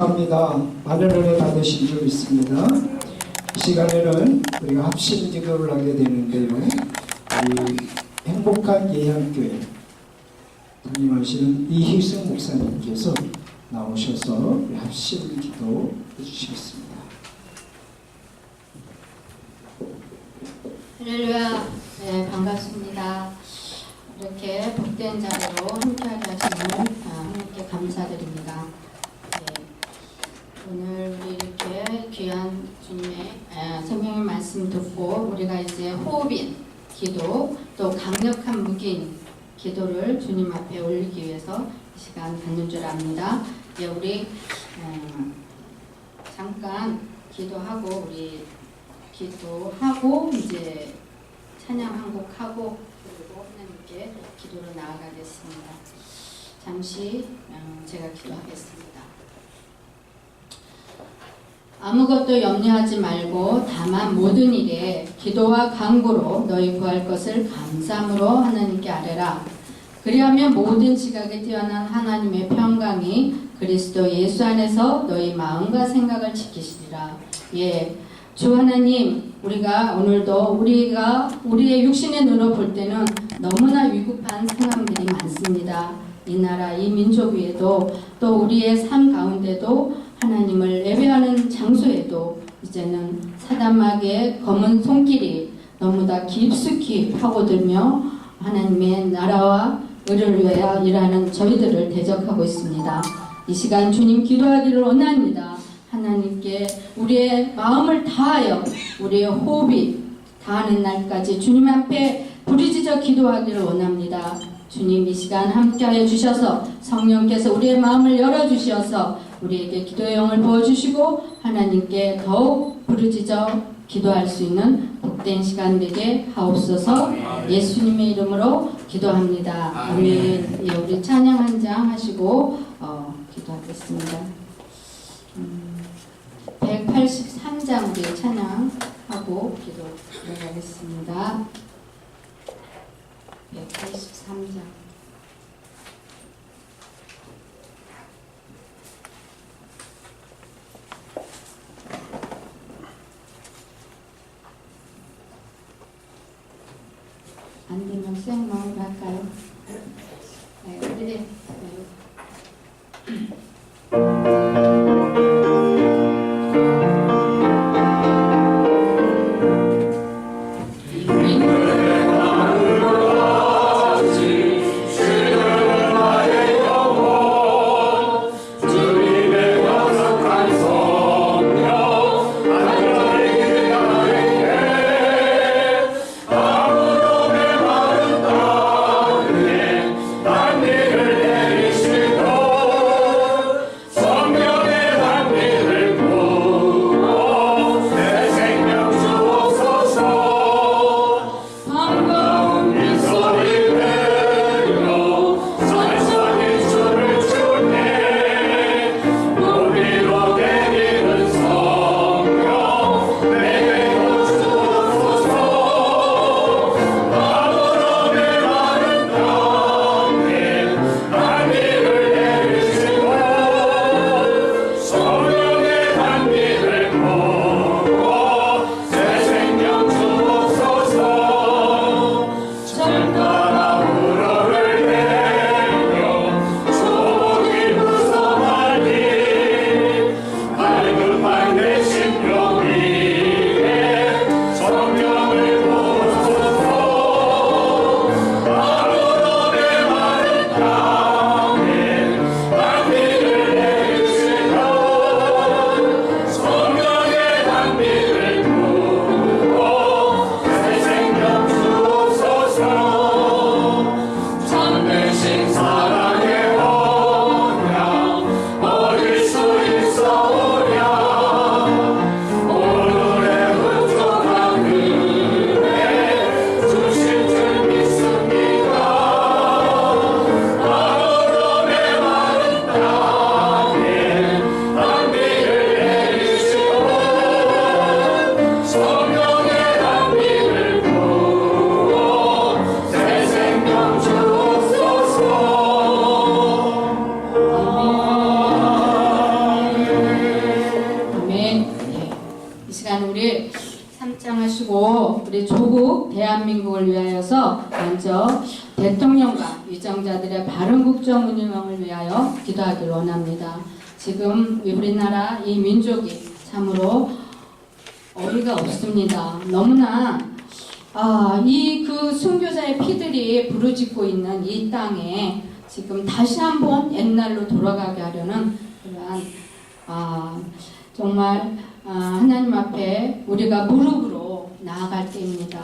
합니다. 은혜 받으신 줄 믿습니다. 이 시간에는 우리가 합심 기도를 하게 되는데요. 우리 행복한 예향교회 담임하시는 이희승 목사님께서 나오셔서 합심 기도 해주시겠습니다. 할렐루야. 네, 반갑습니다. 이렇게 복된 자리로 함께하게 아, 하나님께 감사드립니다. 네, 오늘 우리 이렇게 귀한 주님의 아, 생명의 말씀 듣고 우리가 이제 호흡인 기도 또 강력한 묵인 기도를 주님 앞에 올리기 위해서 이 시간 갖는 줄 압니다. 예, 우리 어, 잠깐 기도하고 우리 기도하고 이제 찬양 한 곡 하고 그리고 하나님께 기도로 나아가겠습니다. 잠시 어, 제가 기도하겠습니다. 아무것도 염려하지 말고 다만 모든 일에 기도와 간구로 너희 구할 것을 감사함으로 하나님께 아뢰라. 그리하면 모든 지각에 뛰어난 하나님의 평강이 그리스도 예수 안에서 너희 마음과 생각을 지키시리라. 예, 주 하나님, 우리가 오늘도 우리가 우리의 육신의 눈으로 볼 때는 너무나 위급한 상황들이 많습니다. 이 나라, 이 민족 위에도 또 우리의 삶 가운데도 하나님을 예배하는 장소에도 이제는 사단막의 검은 손길이 너무나 깊숙이 파고들며 하나님의 나라와 의를 위하여 일하는 저희들을 대적하고 있습니다. 이 시간 주님 기도하기를 원합니다. 하나님께 우리의 마음을 다하여 우리의 호흡이 다하는 날까지 주님 앞에 부르짖어 기도하기를 원합니다. 주님 이 시간 함께하여 주셔서 성령께서 우리의 마음을 열어주셔서 우리에게 기도의 영을 부어주시고 하나님께 더욱 부르짖어 기도할 수 있는 복된 시간 되게 하옵소서 예수님의 이름으로 기도합니다. 아멘. 예, 우리 찬양 한 장 하시고 어, 기도하겠습니다. 음, 183장 우리 찬양하고 기도 들어가겠습니다. 183장. 안 되면 할까요? 네, 우리 네. 조국 대한민국을 위하여서 먼저 대통령과 위정자들의 바른 국정 운영을 위하여 기도하길 원합니다. 지금 우리나라 이 민족이 참으로 어이가 없습니다. 너무나 아, 이 그 순교자의 피들이 부르짖고 있는 이 땅에 지금 다시 한번 옛날로 돌아가게 하려는 그러한 아, 정말 아, 하나님 앞에 우리가 무릎으로 나아갈 때입니다.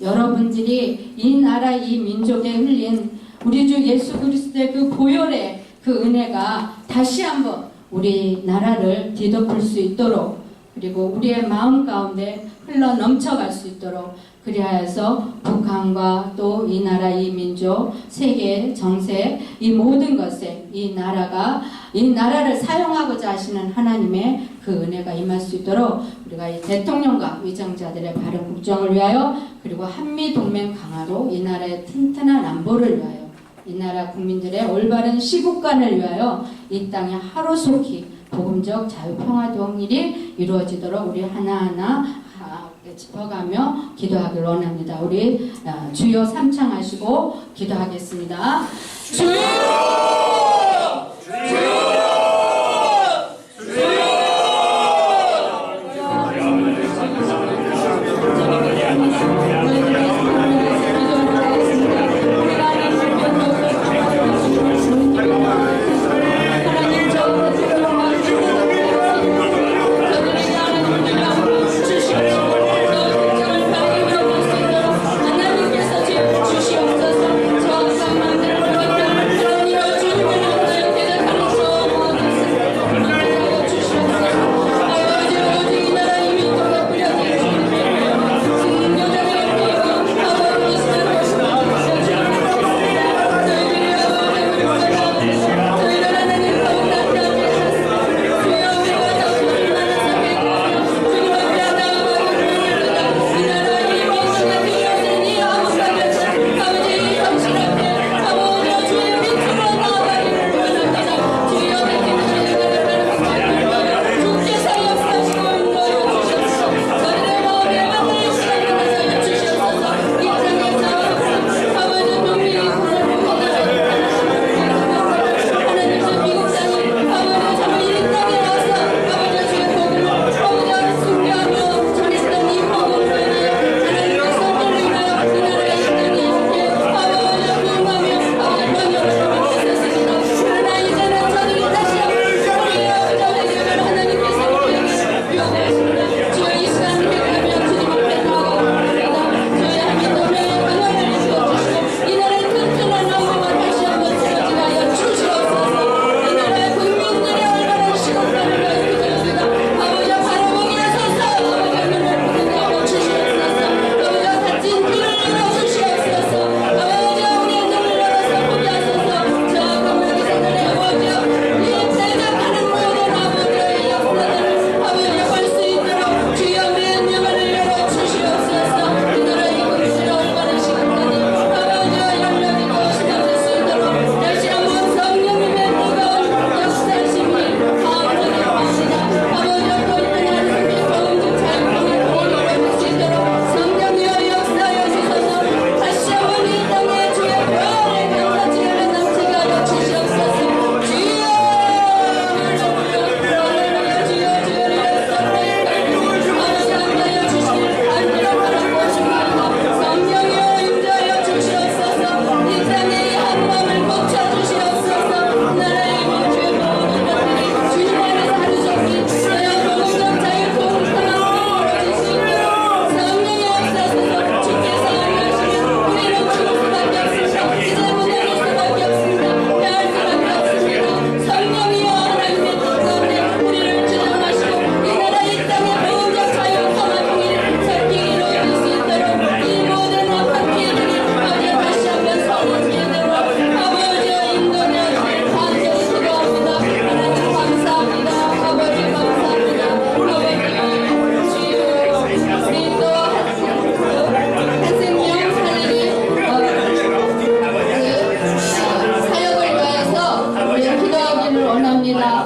여러분들이 이 나라 이 민족에 흘린 우리 주 예수 그리스도의 그 보혈의 그 은혜가 다시 한번 우리 나라를 뒤덮을 수 있도록 그리고 우리의 마음 가운데 흘러 넘쳐갈 수 있도록 그리하여서 북한과 또 이 나라 이 민족 세계 정세 이 모든 것에 이 나라가 이 나라를 사용하고자 하시는 하나님의 그 은혜가 임할 수 있도록 우리가 이 대통령과 위정자들의 바른 국정을 위하여 그리고 한미 동맹 강화로 이 나라의 튼튼한 안보를 위하여 이 나라 국민들의 올바른 시국관을 위하여 이 땅에 하루속히 복음적 자유평화 동일이 이루어지도록 우리 하나하나 아, 짚어가며 기도하길 원합니다. 우리 아, 주여 삼창하시고 기도하겠습니다. 주여!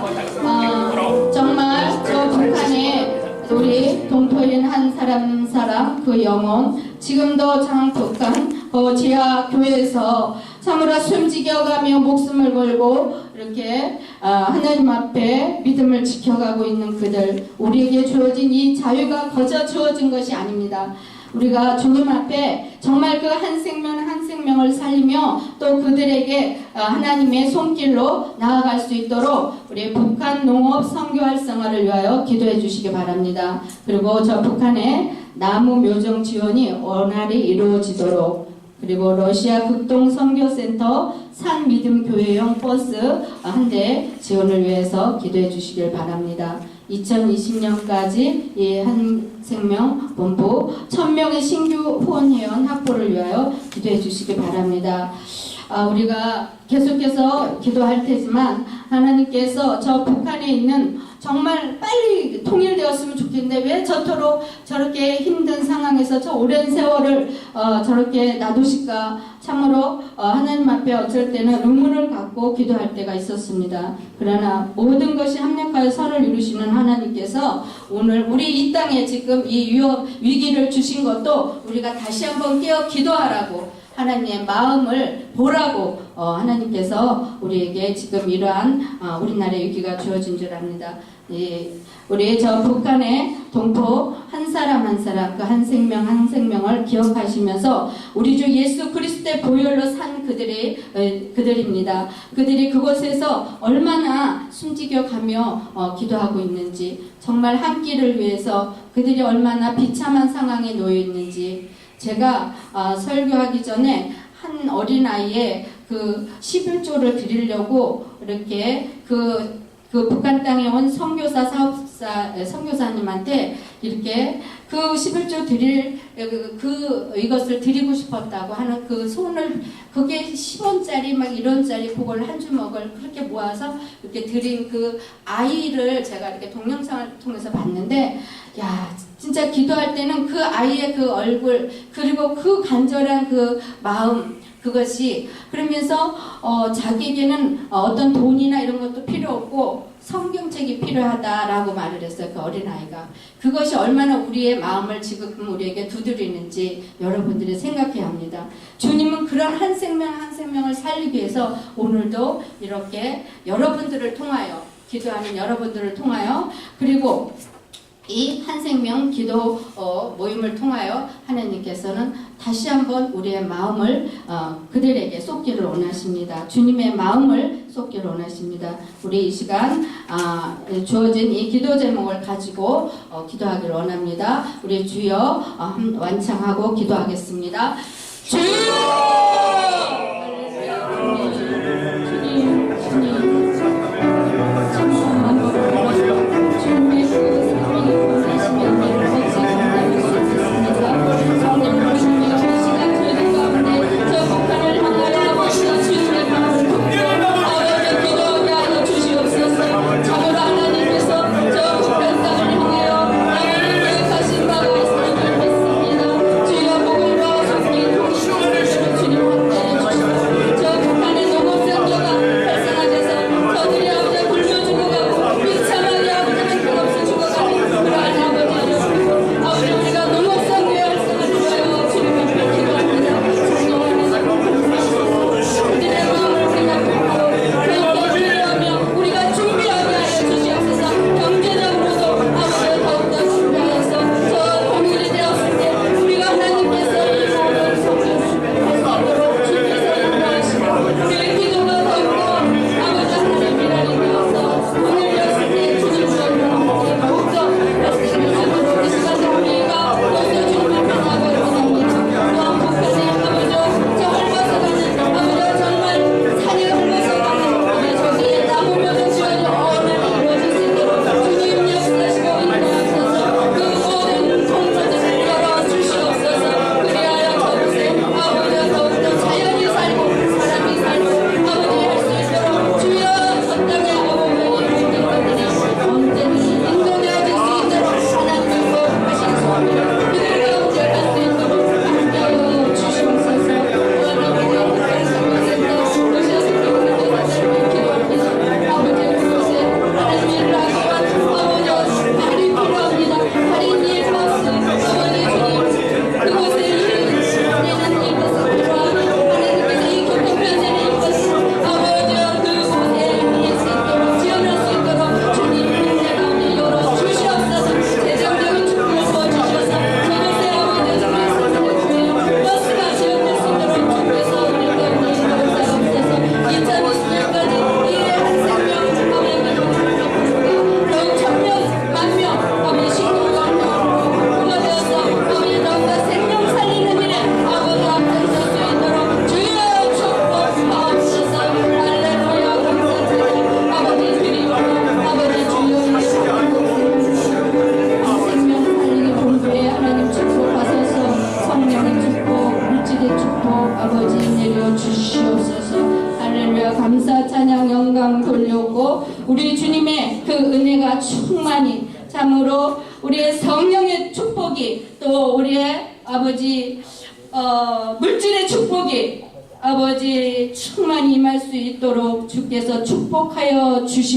어, 정말 저 북한에 우리 동포인 한 사람 사람 그 영혼 지금도 장북한 어, 그 지하 교회에서 사무라 숨지겨가며 목숨을 걸고 이렇게 어, 하나님 앞에 믿음을 지켜가고 있는 그들 우리에게 주어진 이 자유가 거저 주어진 것이 아닙니다. 우리가 주님 앞에 정말 그 한 생명 한 생명을 살리며 또 그들에게 어, 하나님의 손길로 나아갈 수 있도록 우리 북한 농업 선교 활성화를 위하여 기도해 주시기 바랍니다. 그리고 저 북한의 나무 묘정 지원이 원활히 이루어지도록 그리고 러시아 극동 선교센터 산 믿음 교회용 버스 한 대 지원을 위해서 기도해 주시길 바랍니다. 2020년까지 이 한생명 본부 1000명의 신규 후원 회원 확보를 위하여 기도해 주시기 바랍니다. 아, 우리가 계속해서 기도할 테지만 하나님께서 저 북한에 있는 정말 빨리 통일되었으면 좋겠는데 왜 저토록 저렇게 힘든 상황에서 저 오랜 세월을 어, 저렇게 놔두실까 참으로 어, 하나님 앞에 어쩔 때는 의문을 갖고 기도할 때가 있었습니다. 그러나 모든 것이 합력하여 선을 이루시는 하나님께서 오늘 우리 이 땅에 지금 이 위협 위기를 주신 것도 우리가 다시 한번 깨어 기도하라고 하나님의 마음을 보라고 어, 하나님께서 우리에게 지금 이러한 어, 우리나라의 위기가 주어진 줄 압니다. 예, 우리 저 북한의 동포 한 사람 한 사람 그 한 생명 한 생명을 기억하시면서 우리 주 예수 그리스도의 보혈로 산 그들이 에, 그들입니다. 그들이 그곳에서 얼마나 숨지겨 가며 어, 기도하고 있는지 정말 한 끼를 위해서 그들이 얼마나 비참한 상황에 놓여 있는지 제가 아, 설교하기 전에 한 어린아이의 그 11조를 드리려고 이렇게 그, 그 북한 땅에 온 선교사 사업사 선교사님한테 이렇게 그 11조 드릴 그, 그 이것을 드리고 싶었다고 하는 그 손을 그게 10원짜리 막 1원짜리 그걸 한 주먹을 그렇게 모아서 이렇게 드린 그 아이를 제가 이렇게 동영상을 통해서 봤는데 야 진짜 기도할 때는 그 아이의 그 얼굴 그리고 그 간절한 그 마음 그것이 그러면서 어, 자기에게는 어, 어떤 돈이나 이런 것도 필요 없고 성경책이 필요하다라고 말을 했어요 그 어린아이가. 그것이 얼마나 우리의 마음을 지금 우리에게 두드리는지 여러분들이 생각해야 합니다. 주님은 그런 한 생명 한 생명을 살리기 위해서 오늘도 이렇게 여러분들을 통하여 기도하는 여러분들을 통하여 그리고 이 한생명 기도 어, 모임을 통하여 하나님께서는 다시 한번 우리의 마음을 어, 그들에게 쏟기를 원하십니다. 주님의 마음을 쏟기를 원하십니다. 우리 이 시간 아, 주어진 이 기도 제목을 가지고 어, 기도하기를 원합니다. 우리 주여 완창하고 기도하겠습니다. 주여!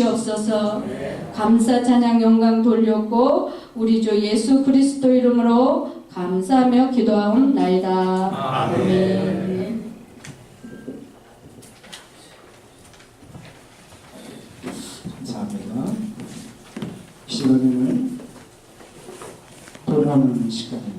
주시옵소서 감사 찬양 영광 돌렸고 우리 주 예수 그리스도 이름으로 감사하며 기도하옵나이다 아멘. 감사합니다. 이 시간에는 돌아오는 시간입니다.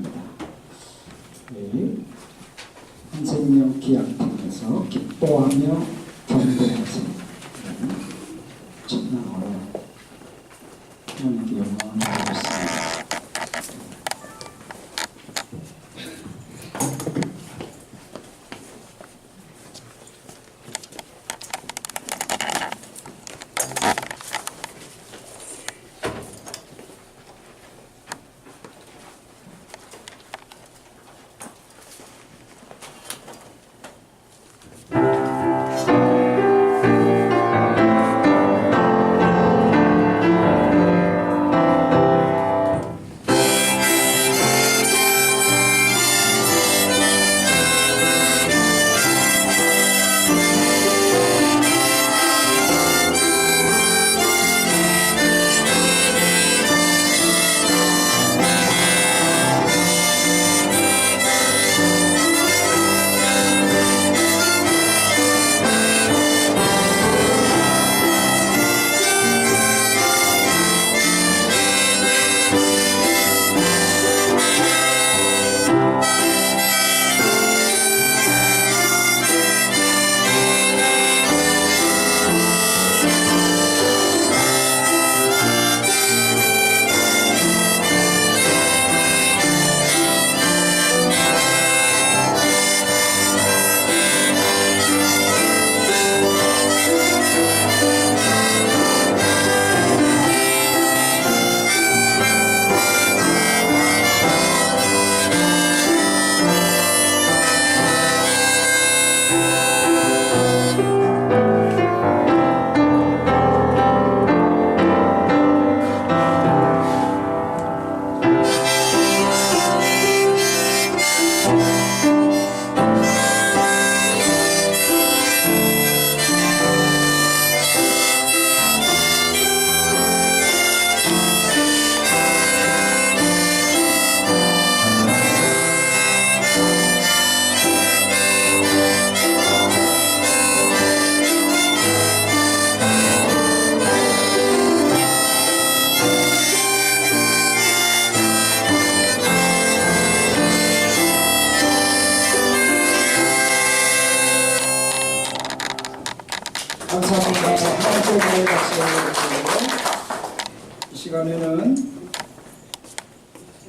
시간에는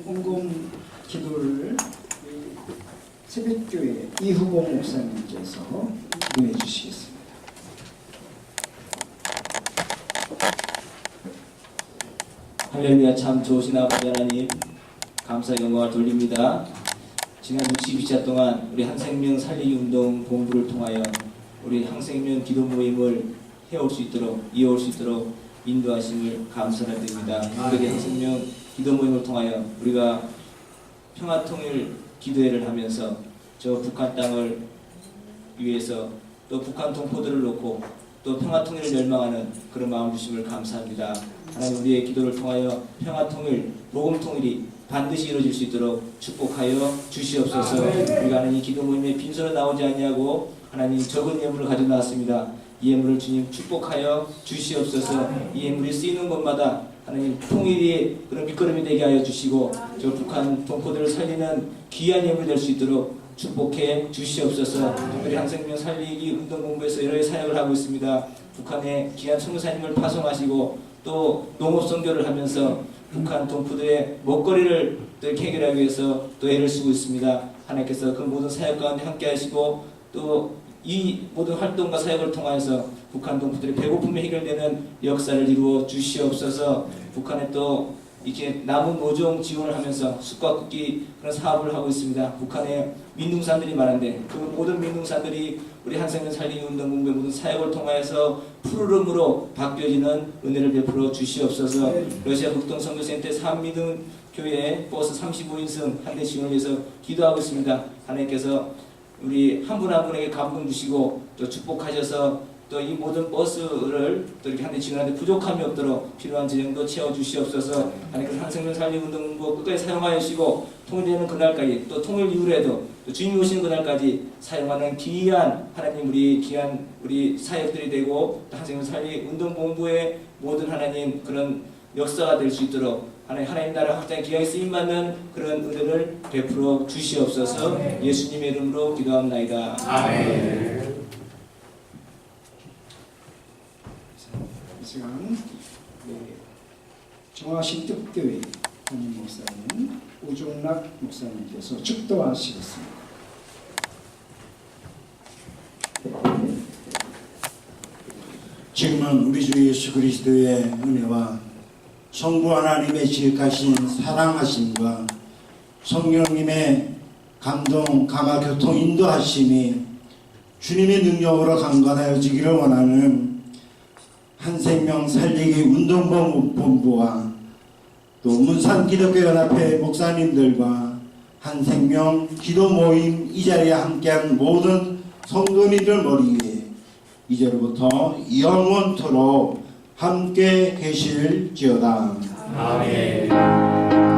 공공 기도를 새벽교회 이후봉 목사님께서 기도해 주시겠습니다. 할렐루야 참 좋으신 아버지 하나님 감사 영광을 돌립니다. 지난 62차 동안 우리 한생명 살리기 운동 본부를 통하여 우리 한생명 기도 모임을 해올 수 있도록 이어올 수 있도록 인도하심을 감사를 드립니다. 특별히 한생명 기도 모임을 통하여 우리가 평화 통일 기도회를 하면서 저 북한 땅을 위해서 또 북한 동포들을 놓고 또 평화 통일을 열망하는 그런 마음 주심을 감사합니다. 하나님 우리의 기도를 통하여 평화 통일, 복음 통일이 반드시 이루어질 수 있도록 축복하여 주시옵소서. 우리가 이 기도 모임에 빈손으로 나오지 아니하고 하나님 적은 예물을 가져 나왔습니다. 이 예물을 주님 축복하여 주시옵소서. 이 예물이 쓰이는 곳마다 하나님 통일이 그런 밑거름이 되게 하여 주시고 저 북한 동포들을 살리는 귀한 예물이 될수 있도록 축복해 주시옵소서. 특별히 한생명 살리기 운동본부에서 여러 사역을 하고 있습니다. 북한의 귀한 선교사님을 파송하시고 또 농업 선교를 하면서 북한 동포들의 먹거리를 또 해결하기 위해서 또 애를 쓰고 있습니다. 하나님께서 그 모든 사역 가운데 함께 하시고 또 이 모든 활동과 사역을 통하여서 북한 동포들의 배고픔이 해결되는 역사를 이루어 주시옵소서. 북한에 또 이렇게 남은 모종 지원을 하면서 쑥과쿠기 그런 사업을 하고 있습니다. 북한에 민둥산들이 많은데 그 모든 민둥산들이 우리 한생명 살리기 운동본부의 모든 사역을 통하여서 푸르름으로 바뀌어지는 은혜를 베풀어 주시옵소서. 네. 러시아 북동 선교센터 산미등 교회 버스 35인승 한 대씩을 위해서 기도하고 있습니다. 하나님께서 우리 한 분 한 분에게 감동 주시고 또 축복하셔서 또 이 모든 버스를 또 이렇게 한대 지원하는데 부족함이 없도록 필요한 재정도 채워 주시옵소서. 하나님께서 한생명 살림 운동부 끝까지 사용하여 주시고 통일되는 그날까지 또 통일 이후에도 또 주님이 오시는 그날까지 사용하는 귀한 하나님 우리 귀한 우리 사역들이 되고 또 한생명 살림 운동본부의 모든 하나님 그런 역사가 될 수 있도록 하나님 하나님 나라 확장의 기하에 쓰임 받는 그런 은혜를 베풀어 주시옵소서. 예수님의 이름으로 기도합나이다. 이 시간 네, 정화신특교회 담임 목사님 우종락 목사님께서 축도하시겠습니다. 지금은 우리 주 예수 그리스도의 은혜와 성부 하나님의 지극하신 사랑하심과 성령님의 감동, 감화, 교통, 인도하심이 주님의 능력으로 강건하여지기를 원하는 한생명 살리기 운동본부와 또 문산 기독교 연합회 목사님들과 한생명 기도 모임 이 자리에 함께한 모든 성도님들 머리 위에 이제로부터 영원토록 함께 계실지어다. 아멘.